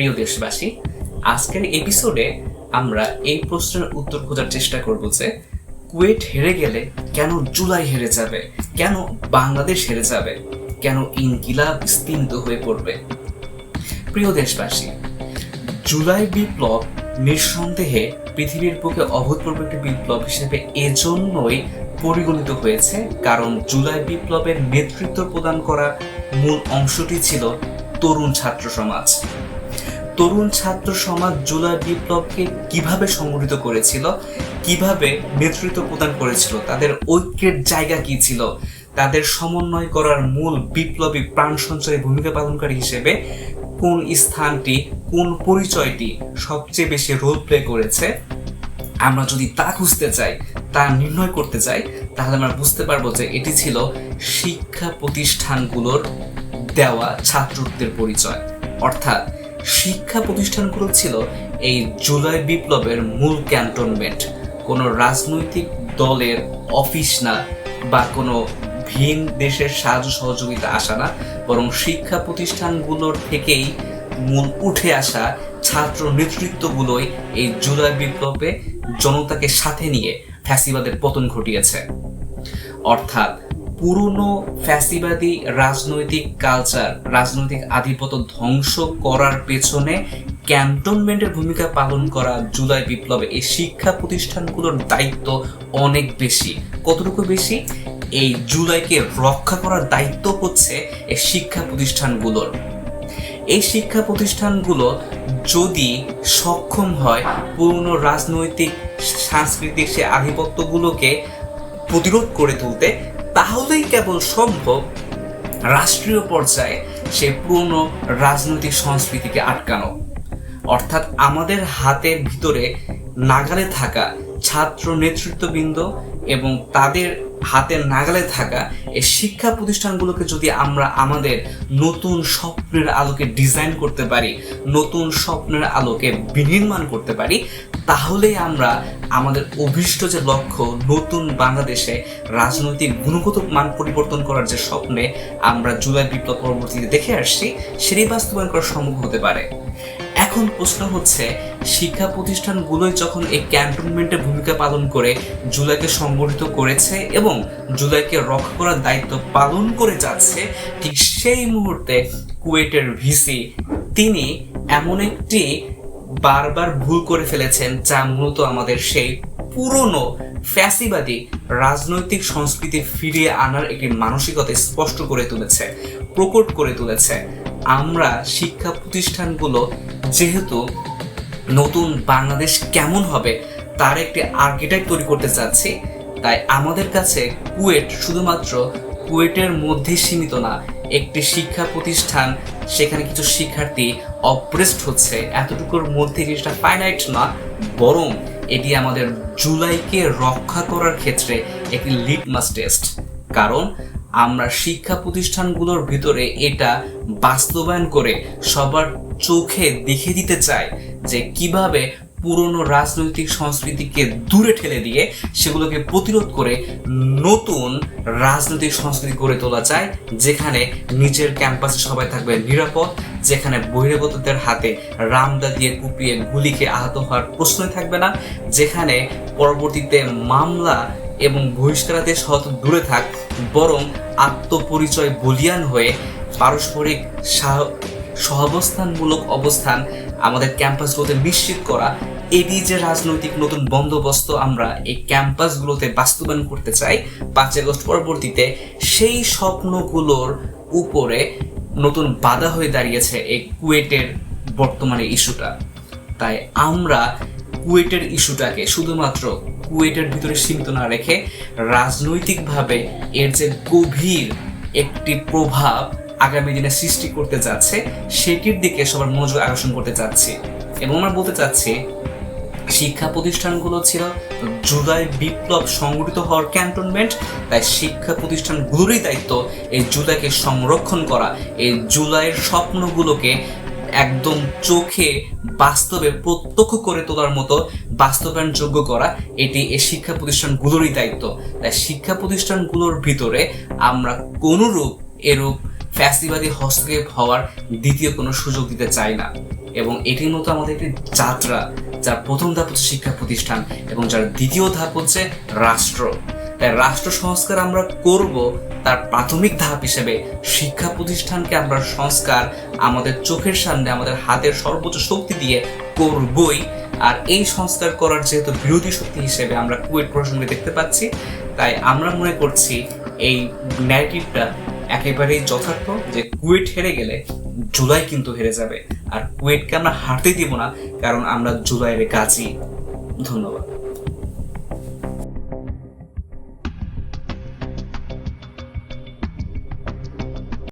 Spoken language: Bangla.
প্রিয় দেশবাসী, আজকের এপিসোডে আমরা এই প্রশ্নের উত্তর খোঁজার চেষ্টা করব যে কুয়েট হেরে গেলে কেন জুলাই হেরে যাবে? কেন বাংলাদেশ হেরে যাবে? কেন ইনকিলাব স্তিমিত হয়ে পড়বে? প্রিয় দেশবাসী, জুলাই বিপ্লব নিঃসন্দেহে পৃথিবীর বুকে অভূতপূর্ব একটি বিপ্লব হিসেবে এজন্যই পরিগণিত হয়েছে, কারণ জুলাই বিপ্লবের নেতৃত্ব প্রদান করা মূল অংশটি ছিল তরুণ ছাত্র সমাজ। তরুণ ছাত্র সমাজ জুলাই বিপ্লবকে কীভাবে সংগঠিত করেছিল, কীভাবে নেতৃত্ব প্রদান করেছিল, তাদের ঐক্যের জায়গা কি ছিল, তাদের সমন্বয় করার মূল বিপ্লবী প্রাণ সঞ্চয়ে ভূমিকা পালনকারী হিসেবে কোন স্থানটি, কোন পরিচয়টি সবচেয়ে বেশি রোল প্লে করেছে, আমরা যদি তা খুঁজতে চাই, তা নির্ণয় করতে চাই, তাহলে আমরা বুঝতে পারব যে এটি ছিল শিক্ষা প্রতিষ্ঠানগুলোর দেওয়া ছাত্রদের পরিচয়। অর্থাৎ শিক্ষা প্রতিষ্ঠানগুলো ছিল এই জুলাই বিপ্লবের মূল ক্যান্টনমেন্ট। কোনো রাজনৈতিক দলের অফিস না বা কোনো ভিন দেশের সাহায্য সহযোগিতা আসা না, বরং শিক্ষা প্রতিষ্ঠানগুলোর থেকেই মূল উঠে আসা ছাত্র নেতৃত্বগুলোই এই জুলাই বিপ্লবে জনতাকে সাথে নিয়ে ফ্যাসিবাদের পতন ঘটিয়েছে। অর্থাৎ পুরনো ফ্যাসিবাদী রাজনৈতিক কালচার, রাজনৈতিক আধিপত্য ধ্বংস করার পেছনে ক্যান্টনমেন্টের ভূমিকা পালন করা জুলাই বিপ্লবে এই শিক্ষা প্রতিষ্ঠানগুলোর দায়িত্ব অনেক বেশি। কতটুকু বেশি? এই জুলাইকে রক্ষা করার দায়িত্ব হচ্ছে এই শিক্ষা প্রতিষ্ঠানগুলোর। এই শিক্ষা প্রতিষ্ঠানগুলো যদি সক্ষম হয়, পুরনো রাজনৈতিক, সাংস্কৃতিক সে আধিপত্যগুলোকে প্রতিরোধ করে তুলতে তাহলেই কেবল সম্ভব রাষ্ট্রীয় পর্যায়ে সে পুরনো রাজনৈতিক সংস্কৃতিকে আটকানো। অর্থাৎ আমাদের হাতের ভিতরে নাগালে থাকা ছাত্র নেতৃত্ববৃন্দ এবং তাদের হাতের নাগালে থাকা এই শিক্ষা প্রতিষ্ঠানগুলোকে যদি আমরা আমাদের নতুন স্বপ্নের আলোকে ডিজাইন করতে পারি, নতুন স্বপ্নের আলোকে বিনির্মাণ করতে পারি, তাহলেই আমরা আমাদের অভীষ্ট যে লক্ষ্য, নতুন বাংলাদেশে রাজনৈতিক গুণগত মান পরিবর্তন করার যে স্বপ্নে আমরা জুলাই বিপ্লব পরবর্তীতে দেখে আসছি, সেটি বাস্তবায়ন করা সম্ভব হতে পারে। এখন প্রশ্ন হচ্ছে, শিক্ষা প্রতিষ্ঠানগুলোই যখন এই ক্যান্টনমেন্টে ভূমিকা পালন করে, জুলাইকে সংগঠিত করেছে এবং জুলাইকে রক্ষা করার দায়িত্ব পালন করে যাচ্ছে, ঠিক সেই মুহূর্তে কুয়েটের ভিসি তিনি এমন একটি বারবার ভুল করে ফেলেছেন, যা মূলত আমাদের সেই পুরনো ফ্যাসিবাদী রাজনৈতিক সংস্কৃতি ফিরিয়ে আনার একটি মানসিকতা স্পষ্ট করে তুলেছে, প্রকট করে তুলেছে। আমরা শিক্ষা প্রতিষ্ঠানগুলো যেহেতু নতুন বাংলাদেশ কেমন হবে তার একটি আর্কিটেক্ট তৈরি করতে চাচ্ছি। তাই আমাদের কাছে কুয়েট শুধুমাত্র কুয়েটের মধ্যে সীমিত না, একটি শিক্ষা প্রতিষ্ঠান, সেখানে কিছু শিক্ষার্থী অপ্রেসড হচ্ছে। এতটুকুর মধ্যে জিনিসটা ফাইনাইট না, বরং এটি আমাদের জুলাইকে রক্ষা করার ক্ষেত্রে একটি লিটমাস টেস্ট কারণ আমরা শিক্ষা প্রতিষ্ঠানগুলোর ভিতরে এটা বাস্তবায়ন করে সবার চোখে দেখে দিতে চাই যে কীভাবে পুরনো রাজনৈতিক সংস্কৃতিকে দূরে ঠেলে দিয়ে সেগুলোকে প্রতিরোধ করে নতুন রাজনৈতিক সংস্কৃতি গড়ে তোলা যায় যেখানে নিজের ক্যাম্পাসে সবাই থাকবে নিরাপদ, যেখানে বহিরাগতদের হাতে রামদা দিয়ে কুপিয়ে গুলিকে আহত হওয়ার প্রশ্নই থাকবে না, যেখানে পরবর্তীতে মামলা এবং বহিষ্কারাদের সহ দূরে থাক, বরং আত্মপরিচয় বলিয়ান হয়ে পারস্পরিক সহাবস্থানমূলক অবস্থান আমাদের ক্যাম্পাসগুলোতে নিশ্চিত করা। এটি যে রাজনৈতিক নতুন বন্দোবস্ত আমরা এই ক্যাম্পাসগুলোতে বাস্তবায়ন করতে চাই পাঁচ আগস্ট পরবর্তীতে, সেই স্বপ্নগুলোর উপরে নতুন বাধা হয়ে দাঁড়িয়েছে এই কুয়েটের বর্তমানে ইস্যুটা। তাই আমরা কুয়েটের ইস্যুটাকে শুধুমাত্র কুয়েটের ভিতরে সীমিত না রেখে রাজনৈতিকভাবে এর যে গভীর একটি প্রভাব আগামী দিনে সৃষ্টি করতে যাচ্ছে, সেটির দিকে সবার মনোযোগ আকর্ষণ করতে চাচ্ছি এবং আমরা বলতে চাচ্ছি, শিক্ষা প্রতিষ্ঠানগুলো ছিল জুলাই বিপ্লব সংগঠিত হওয়ার ক্যান্টনমেন্ট, তাই শিক্ষা প্রতিষ্ঠানগুলোরই দায়িত্ব এই জুলাইকে সংরক্ষণ করা, এই জুলাইয়ের স্বপ্নগুলোকে একদম চোখে বাস্তবে প্রত্যক্ষ করে তোলার মতো বাস্তবায়ন যোগ্য করা, এটি এই শিক্ষা প্রতিষ্ঠানগুলোরই দায়িত্ব। তাই শিক্ষা প্রতিষ্ঠানগুলোর ভিতরে আমরা কোনরূপ এরূপ ফ্যাসিবাদী হস্তক্ষেপ হওয়ার দ্বিতীয় কোনো সুযোগ দিতে চাই না। এবং এটির মতো আমাদের একটি যাত্রা, যার প্রথম ধাপ হচ্ছে শিক্ষা প্রতিষ্ঠান এবং যার দ্বিতীয় ধাপ হচ্ছে রাষ্ট্র। তাই রাষ্ট্র সংস্কার আমরা করব, তার প্রাথমিক ধাপ হিসেবে শিক্ষা প্রতিষ্ঠানকে আমরা সংস্কার আমাদের চোখের সামনে, আমাদের হাতের সর্বোচ্চ শক্তি দিয়ে করবই। আর এই সংস্কার করার যেহেতু বিরোধী শক্তি হিসেবে আমরা কুয়েট প্রশাসনকে দেখতে পাচ্ছি, তাই আমরা মনে করছি এই ন্যারেটিভটা একেবারেই যথার্থ যে কুয়েট হেরে গেলে জুলাই কিন্তু হেরে যাবে। আর কুয়েটকে আমরা হারতে দিব না, কারণ আমরা জুলাইয়ের গাছি ধন্যবাদ।